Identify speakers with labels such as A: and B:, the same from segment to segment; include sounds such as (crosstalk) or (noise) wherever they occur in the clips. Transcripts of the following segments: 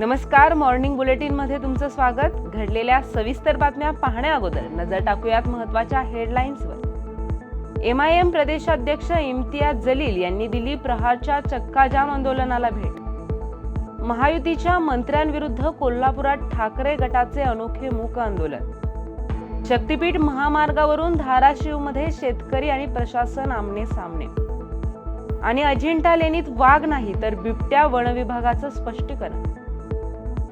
A: नमस्कार मॉर्निंग बुलेटिनमध्ये तुमचं स्वागत. घडलेल्या सविस्तर बातम्या पाहण्या अगोदर नजर टाकूयात महत्त्वाच्या हेडलाईन्सवर एम आय एम प्रदेशाध्यक्ष इम्तियाज जलील यांनी दिली प्रहारच्या चक्काजाम आंदोलनाला भेट. महायुतीच्या मंत्र्यांविरुद्ध कोल्हापुरात ठाकरे गटाचे अनोखे मूक आंदोलन. शक्तीपीठ महामार्गावरून धाराशिवमध्ये शेतकरी आणि प्रशासन आमने सामने. आणि अजिंठा लेणीत वाघ नाही तर बिबट्या वनविभागाचं स्पष्टीकरण.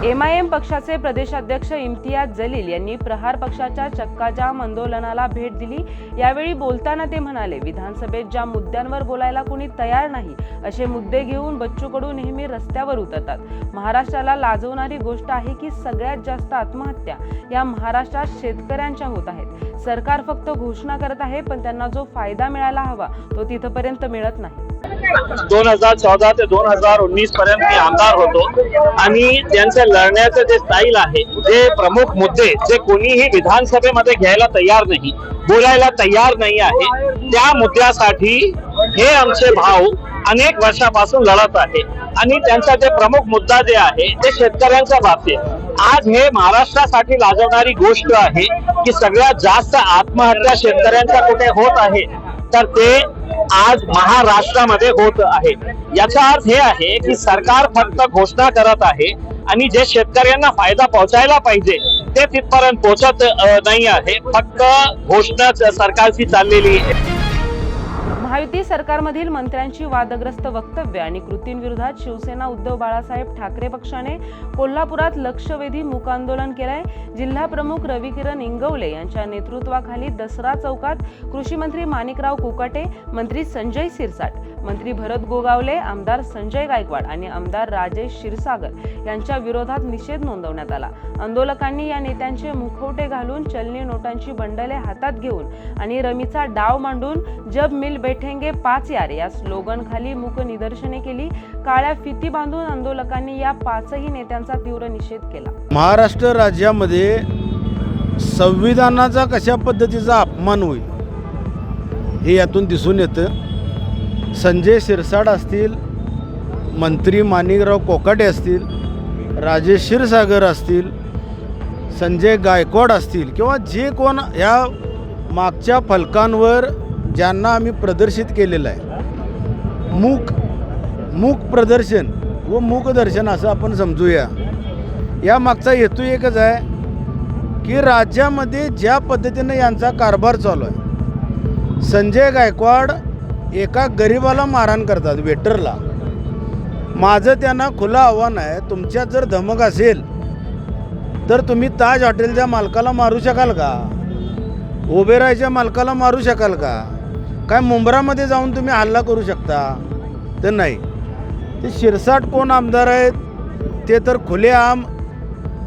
A: एम आय एम पक्षाचे प्रदेशाध्यक्ष इम्तियाज जलील यांनी प्रहार पक्षाच्या चक्काजाम आंदोलनाला भेट दिली. यावेळी बोलताना ते म्हणाले विधानसभेत ज्या मुद्द्यांवर बोलायला कोणी तयार नाही असे मुद्दे घेऊन बच्चू कडू नेहमी रस्त्यावर उतरतात. महाराष्ट्राला लाजवणारी गोष्ट आहे की सगळ्यात जास्त आत्महत्या. या महाराष्ट्रात शेतकऱ्यांच्या होत आहेत. सरकार फक्त घोषणा करत आहे पण त्यांना जो फायदा मिळायला हवा तो तिथपर्यंत मिळत नाही.
B: दोन हजार चौदा ते दोन हजार उन्नीस पर्यंत मी आमदार होतो. आणि त्यांचे लढण्याचे जे स्टाईल आहे जे प्रमुख मुद्दे जे कोणीही विधानसभेमध्ये घ्यायला तयार नाही बोलायला तयार नाही आहे त्या मुद्द्यासाठी हे आमचे भाऊ अनेक वर्षापासून लढत आहे. आणि त्यांचा जे प्रमुख मुद्दा जे आहे ते शेतकऱ्यांच्या बाबतीत. आज हे महाराष्ट्रासाठी लाजवणारी गोष्ट आहे की सगळ्यात जास्त आत्महत्या शेतकऱ्यांच्या कुठे होत आहे तर ते आज महाराष्ट्रामध्ये होत आहे. याचा अर्थ हे आहे की सरकार फक्त घोषणा करत आहे आणि जे शेतकऱ्यांना फायदा पोहोचायला पाहिजे ते तिथपर्यंत पोहोचत नाही आहे. फक्त घोषणाच सरकारची चाललेली आहे.
A: महायुती सरकारमधील मंत्र्यांची वादग्रस्त वक्तव्य आणि कृतींविरोधात शिवसेना उद्धव बाळासाहेब ठाकरे पक्षाने कोल्हापुरात लक्षवेधी मूक आंदोलन केलंय. जिल्हा प्रमुख रविकिरण इंगवले यांच्या नेतृत्वाखाली दसरा चौकात कृषी मंत्री माणिकराव कोकाटे मंत्री संजय सिरसाट मंत्री भरत गोगावले आमदार संजय गायकवाड आणि आमदार राजेश क्षीरसागर यांच्या विरोधात निषेध नोंदवण्यात आला. आंदोलकांनी या नेत्यांचे मुखवटे घालून चलनी नोटांची बंडले हातात घेऊन आणि रमीचा डाव मांडून जब मिल बेट बैठेंगे पाच यार. या स्लोगन खाली मूक निदर्शने केली. काळ्या फिती बांधून आंदोलकांनी या पाचही नेत्यांचा तीव्र निषेध केला.
C: महाराष्ट्र राज्यामध्ये संविधानाचा कशा पद्धतीचा अपमान होईल हे यातून दिसून येतं. संजय शिरसाट असतील मंत्री माणिकराव कोकाटे असतील राजेश क्षीरसागर असतील संजय गायकवाड असतील किंवा जे कोण या मागच्या फलकांवर ज्यांना आम्ही प्रदर्शित केलेलं आहे. मूक मूक प्रदर्शन व मूकदर्शन असं आपण समजूया. या मागचा हेतू एकच आहे की राज्यामध्ये ज्या पद्धतीनं यांचा कारभार चालू आहे संजय गायकवाड एका गरिबाला मारहाण करतात वेटरला. माझं त्यांना खुलं आव्हान आहे तुमच्यात जर धमक असेल तर तुम्ही ताज हॉटेलच्या मालकाला मारू शकाल का? ओबेरायच्या मालकाला मारू शकाल का? काय मुंब्रामध्ये जाऊन तुम्ही हल्ला करू शकता? तर नाही. ते शिरसाट कोण आमदार आहेत ते तर खुलेआम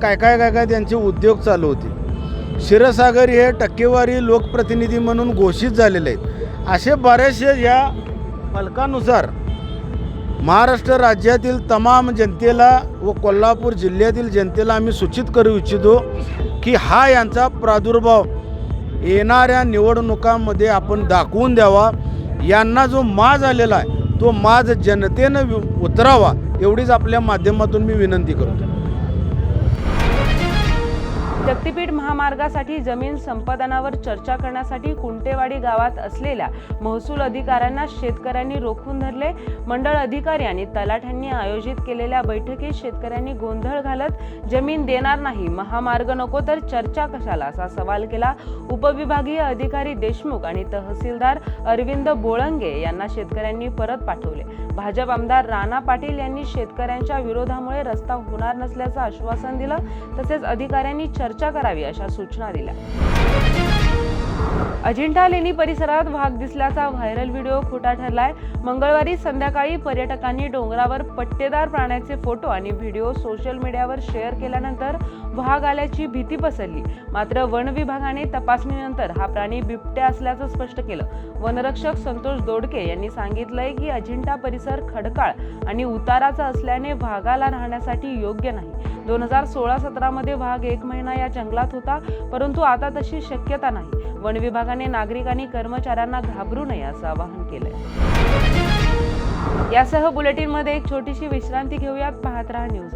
C: काय काय काय काय त्यांचे उद्योग चालू होते. शिरसागर हे टक्केवारी लोकप्रतिनिधी म्हणून घोषित झालेले आहेत. असे बरेचसे या फलकानुसार महाराष्ट्र राज्यातील तमाम जनतेला व कोल्हापूर जिल्ह्यातील जनतेला आम्ही सूचित करू इच्छितो की हा यांचा प्रादुर्भाव येणाऱ्या निवडणुकांमध्ये आपण दाखवून द्यावा. यांना जो माज आलेला आहे तो माज जनतेनं उतरावा एवढीच आपल्या माध्यमातून मी विनंती करतो.
A: शक्तीपीठ महामार्गासाठी जमीन संपादनावर चर्चा करण्यासाठी कुंटेवाडी गावात असलेल्या महसूल अधिकाऱ्यांना शेतकऱ्यांनी रोखून धरले. मंडळ अधिकारी आणि तलाठ्यांनी आयोजित केलेल्या बैठकीत शेतकऱ्यांनी गोंधळ घालत जमीन देणार नाही महामार्ग नको तर चर्चा कशाला असा सवाल केला. उपविभागीय अधिकारी देशमुख आणि तहसीलदार अरविंद बोळंगे यांना शेतकऱ्यांनी परत पाठवले. भाजप आमदार राणा पाटील यांनी शेतकऱ्यांच्या विरोधामुळे रस्ता होणार नसल्याचं आश्वासन दिलं. तसेच अधिकाऱ्यांनी चर्चा चर्चा करावी अशा सूचना दिल्या. अजिंठा लेणी परिसरात वाघ दिसल्याचा व्हायरल व्हिडिओ खोटा ठरलाय. मंगळवारी संध्याकाळी पर्यटकांनी डोंगरावर पट्टेदार प्राण्याचे फोटो आणि व्हिडिओ सोशल मीडियावर शेअर केल्यानंतर वाघ आल्याची भीती पसरली. मात्र वन विभागाने तपासणीनंतर हा प्राणी बिबट्या असल्याचं स्पष्ट केलं. वनरक्षक संतोष दोडके यांनी सांगितलंय की अजिंठा परिसर खडकाळ आणि उताराचा असल्याने वाघाला राहण्यासाठी योग्य नाही. दोन हजार सोळा सतरामध्ये वाघ एक महिना या जंगलात होता परंतु आता तशी शक्यता नाही. वन विभागाने नागरिक आणि कर्मचाऱ्यांना घाबरू नये असं आवाहन केलंय. यासह बुलेटिनमध्ये एक छोटीशी विश्रांती घेऊयात. पाहत राहा न्यूज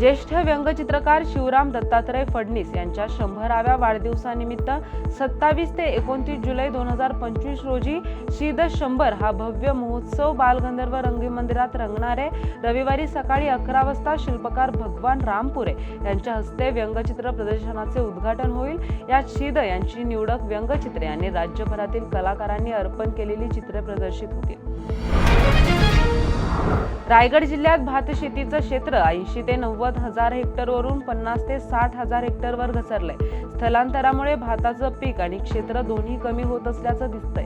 A: ज्येष्ठ व्यंगचित्रकार शिवराम दत्तात्रय फडणीस यांच्या शंभराव्या वाढदिवसानिमित्त सत्तावीस ते एकोणतीस जुलै दोन हजार पंचवीस रोजी शीद शंभर हा भव्य महोत्सव बालगंधर्व रंगी मंदिरात रविवारी सकाळी अकरा वाजता शिल्पकार भगवान रामपुरे यांच्या हस्ते व्यंगचित्र प्रदर्शनाचे उद्घाटन होईल. यात शीद यांची निवडक व्यंगचित्रे आणि राज्यभरातील कलाकारांनी अर्पण केलेली चित्रे प्रदर्शित होतील. रायगड जिल्ह्यात भात शेतीचं क्षेत्र ऐंशी ते नव्वद हजार हेक्टरवरून पन्नास ते साठ हजार हेक्टरवर घसरलंय. स्थलांतरामुळे भाताचं पीक आणि क्षेत्र दोन्ही कमी होत असल्याचं दिसतंय.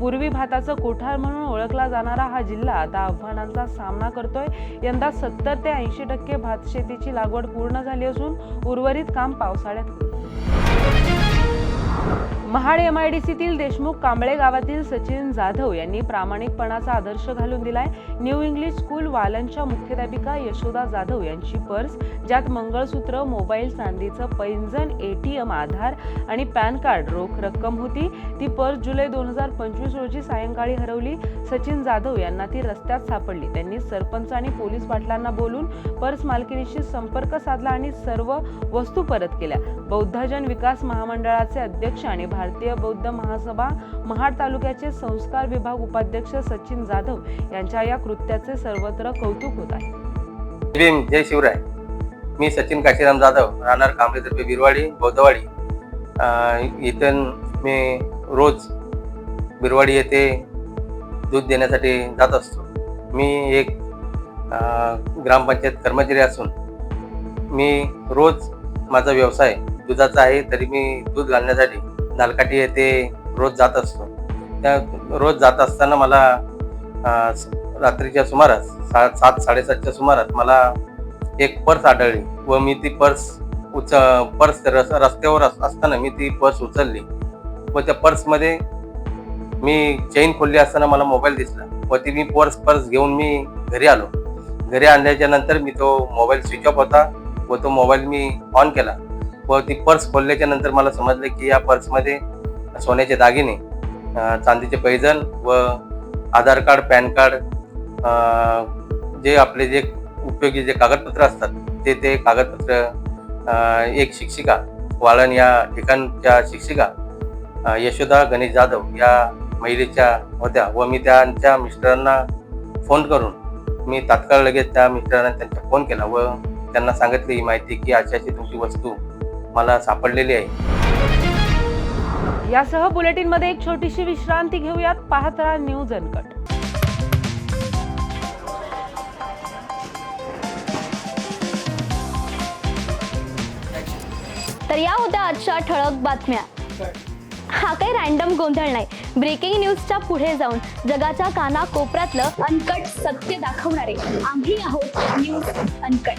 A: पूर्वी भाताचं कोठार म्हणून ओळखला जाणारा हा जिल्हा आता आव्हानांचा सामना करतोय. यंदा सत्तर ते ऐंशी टक्के भात शेतीची लागवड पूर्ण झाली असून उर्वरित काम पावसाळ्यात होईल महाड एमआयडीसीतील देशमुख कांबळे गावातील सचिन जाधव यांनी प्रामाणिकपणाचा आदर्श घालून दिलाय. न्यू इंग्लिश स्कूल वालनच्या मुख्याध्यापिका यशोदा जाधव यांची पर्स ज्यात मंगळसूत्र मोबाईल चांदीचं पैंजण एटीएम आधार आणि पॅन कार्ड रोख रक्कम होती. ती पर्स जुलै दोन हजार पंचवीस रोजी सायंकाळी हरवली. सचिन जाधव यांना ती रस्त्यात सापडली. त्यांनी सरपंच आणि पोलीस पाटलांना बोलून पर्स मालकिनीशी संपर्क साधला आणि सर्व वस्तू परत केल्या. बौद्धजन विकास महामंडळाचे अध्यक्ष आणि भारतीय बौद्ध महासभा महाड तालुक्याचे संस्कार विभाग उपाध्यक्ष सचिन जाधव यांच्या या कृत्याचे सर्वत्र कौतुक होत आहे.
D: जय शिवराय. मी सचिन काशीराम जाधव राहणार कांबळेतर्फे बिरवाडी बौद्धवाडी. इथून मी रोज बिरवाडी येथे दूध देण्यासाठी जात असतो. मी एक ग्रामपंचायत कर्मचारी असून मी रोज माझा व्यवसाय दुधाचा आहे तरी मी दूध घालण्यासाठी नालकाठी येथे रोज जात असतो. त्या रोज जात असताना मला रात्रीच्या सुमारास सा सात साडेसातच्या सुमारास मला एक पर्स आढळली व मी ती पर्स उच पर्स रस रस्त्यावर अस- असताना मी ती पर्स उचलली व त्या पर्समध्ये मी चेन खोलली असताना मला मोबाईल दिसला व ती मी पर्स पर्स घेऊन मी घरी आलो. घरी आणल्याच्या नंतर मी तो मोबाईल स्विच ऑफ होता व तो मोबाईल मी ऑन केला. व ती पर्स खोलल्याच्या नंतर मला समजलं की या पर्समध्ये सोन्याचे दागिने चांदीचे पैजण व आधार कार्ड पॅन कार्ड जे आपले जे उपयोगी जे कागदपत्र असतात ते ते कागदपत्र एक शिक्षिका वाळण या ठिकाणच्या शिक्षिका यशोदा गणेश जाधव या महिलेच्या होत्या व मी त्यांच्या मिस्टरांना फोन करून मी तात्काळ लगेच त्या मिस्टरांना त्यांचा फोन केला व त्यांना सांगितली ही माहिती की अशी अशी तुमची वस्तू मला सापडलेली आहे.
A: यासह बुलेटिनमध्ये एक छोटीशी विश्रांती घेऊयात. पाहत राहा न्यूज अनकट
E: तर या होत्या आजच्या ठळक बातम्या. हा काही रॅन्डम गोंधळ नाही. ब्रेकिंग न्यूजच्या पुढे जाऊन जगाच्या काना कोपऱ्यातलं अनकट सत्य दाखवणारे आम्ही आहोत news uncut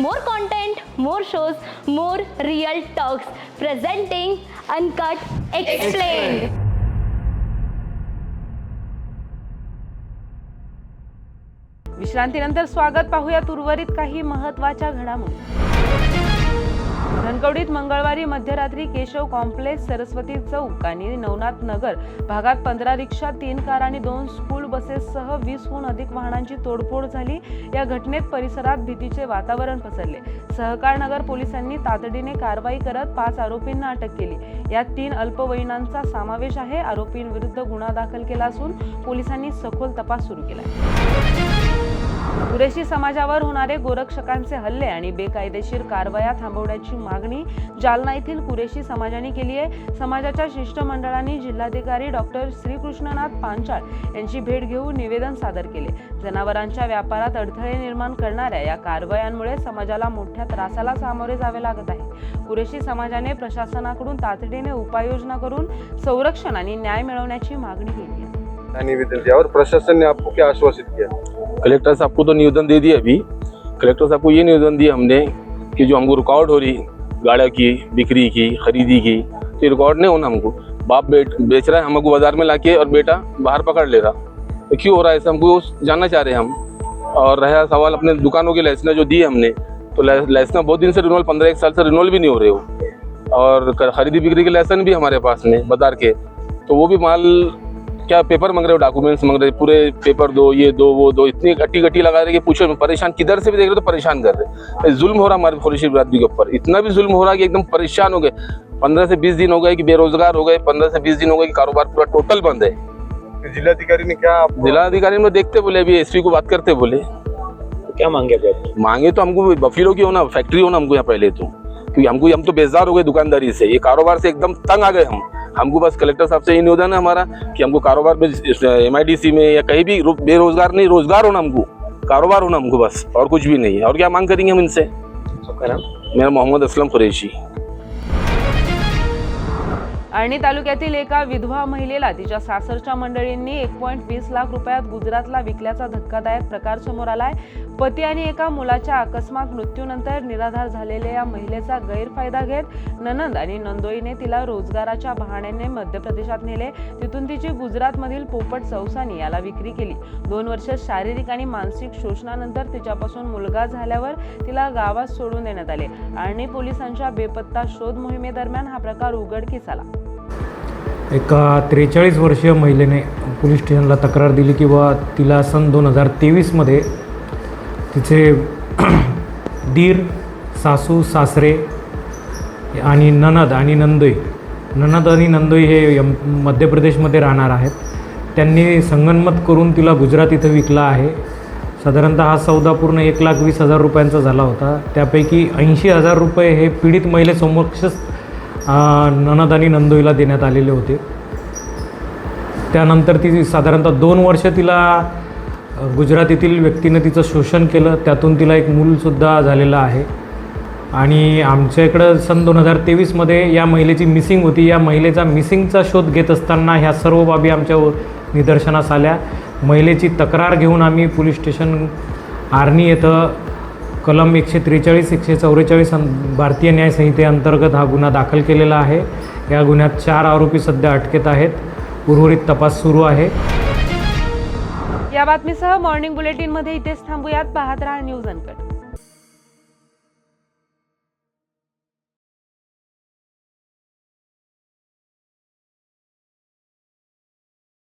E: More content more shows more real talks presenting uncut explain
A: विश्रांतीनंतर स्वागत पाहूयात उर्वरित काही महत्त्वाच्या घडामोडी. धनकवडीत मंगळवारी मध्यरात्री केशव कॉम्प्लेक्स सरस्वती चौक आणि नवनाथ नगर भागात पंधरा रिक्षा तीन कार आणि दोन स्कूल बसेससह वीसहून अधिक वाहनांची तोडफोड झाली. या घटनेत परिसरात भीतीचे वातावरण पसरले. सहकार नगर पोलिसांनी तातडीने कारवाई करत पाच आरोपींना अटक केली. यात तीन अल्पवयीनांचा समावेश आहे. आरोपींविरुद्ध गुन्हा दाखल केला असून पोलिसांनी सखोल तपास सुरू केला कुरेशी समाजावर होणारे गोरक्षकांचे हल्ले आणि बेकायदेशीर कारवाया थांबवण्याची मागणी जालना येथील कुरेशी समाजाने केली आहे. समाजाच्या शिष्टमंडळाने जिल्हाधिकारी डॉक्टर श्रीकृष्णनाथ पांचाळ यांची भेट घेऊन निवेदन सादर केले. जनावरांच्या व्यापारात अडथळे निर्माण करणाऱ्या या कारवायांमुळे समाजाला मोठ्या त्रासाला सामोरे जावे लागत आहे. कुरेशी समाजाने प्रशासनाकडून तातडीने उपाययोजना करून संरक्षण आणि न्याय मिळवण्याची मागणी केली आहे.
F: निवेदन दिया प्रशासन ने आपको क्या आश्वासित किया
G: कलेक्टर साहब को तो निवेदन दे दिया अभी। कलेक्टर साहब को ये निवेदन दिया हमने कि जो हमको रुकावट हो रही गाड़ियों की, बिक्री की, खरीदी की तो ये रुकावट नहीं होना हमको। बाप बेट, बेच रहा है, हमको बाज़ार में लाके और बेटा बाहर पकड़ ले रहा। तो क्यों हो रहा है ऐसा? हमको जानना चाह रहे हैं हम। और रहा सवाल अपने दुकानों के लाइसेंस जो दिए हमने तो लाइसेंस बहुत दिन से रिनोल पंद्रह एक साल से रिनोल भी नहीं हो रहे हो। और खरीदी बिक्री के लाइसेंस भी हमारे पास में, बाज़ार के। तो वो भी माल क्या पेपर मांग रहे हो? डॉक्यूमेंट्स मांग रहे हो? पूरे पेपर दो ये दो वो दो इतनी गट्टी गट्टी लगा रहे कि पूछो परेशान किधर से भी देख रहे हो तो परेशान कर रहे हैं। जुल्म हो रहा हमारे खुरेशी बिरादरी के ऊपर। इतना भी जुल्म हो रहा है कि एकदम परेशान हो गए। पंद्रह से बीस दिन हो गए कि बेरोजगार हो गए। पंद्रह से बीस दिन हो गए कि कारोबार पूरा टोटल बंद है।
F: तो जिलाधिकारी ने क्या आपको-
G: जिलाधिकारी ने देखते बोले अभी एसपी को बात करते बोले।
H: क्या मांगे
G: मांगे तो हमको बफीलो की होना फैक्ट्री होना हमको यहाँ पहले तो। क्योंकि हमको हम तो बेजार हो गए दुकानदारी से। ये कारोबार से एकदम तंग आ गए हम। हमको बस कलेक्टर साहब से ये निवेदन है हमारा कि हमको कारोबार में एम में या कहीं भी बेरोजगार नहीं रोजगार होना हमको। कारोबार होना हमको बस और कुछ भी नहीं है। और क्या मांग करेंगे हम इनसे? मेरा मोहम्मद असलम कुरैशी।
A: आणि तालुक्यातील एका विधवा महिलेला तिच्या सासरच्या मंडळींनी एक पॉईंट वीस लाख रुपयात गुजरातला विकल्याचा धक्कादायक प्रकार समोर आलाय. पती आणि एका मुलाच्या अकस्मात मृत्यूनंतर निराधार झालेल्या या महिलेचा गैरफायदा घेत ननंद आणि नंदोईने तिला रोजगाराच्या बहाण्याने मध्य प्रदेशात नेले. तिथून तिची गुजरातमधील पोपट चौसानी याला विक्री केली. दोन वर्ष शारीरिक आणि मानसिक शोषणानंतर तिच्यापासून मुलगा झाल्यावर तिला गावात सोडून देण्यात आले. आणि पोलिसांच्या बेपत्ता शोध मोहिमेदरम्यान हा प्रकार उघडकीस आला.
I: एका त्रेचाळीस वर्षीय महिलेने पोलीस स्टेशनला तक्रार दिली की बा तिला सन दोन हजार तेवीसमध्ये तिचे (clears throat) दीर सासू सासरे आणि ननद आणि नंदोई. ननद आणि नंदोई हे यम मध्य प्रदेशमध्ये राहणार आहेत. त्यांनी संगनमत करून तिला गुजरात इथं विकला आहे. साधारणतः हा सौदा पूर्ण एक लाख वीस हजार रुपयांचा झाला होता. त्यापैकी ऐंशी हजार रुपये हे पीडित महिलेसमक्षच ननद आणि नंदोईला देण्यात आलेले होते. त्यानंतर ती साधारणतः दोन वर्ष तिला गुजरातीतील व्यक्तीनं तिचं शोषण केलं त्यातून तिला एक मूलसुद्धा झालेलं आहे. आणि आमच्या इकडं सन दोन हजार तेवीसमध्ये या महिलेची मिसिंग होती. या महिलेचा मिसिंगचा शोध घेत असताना ह्या सर्व बाबी आमच्या निदर्शनास आल्या. महिलेची तक्रार घेऊन आम्ही पोलीस स्टेशन आर्नी येथं कलम एकशे त्रेचाळीस एकशे चौवेचाळीस अं भारतीय न्यायसंहितेअंतर्गत हा गुन्हा दाखल केलेला आहे. या गुन्ह्यात चार आरोपी सध्या अटकेत आहेत. उर्वरित तपास सुरू आहे.
A: या बातमीसह मॉर्निंग बुलेटिनमध्ये इथेच थांबूयात. पाहत राहा न्यूज अनकट.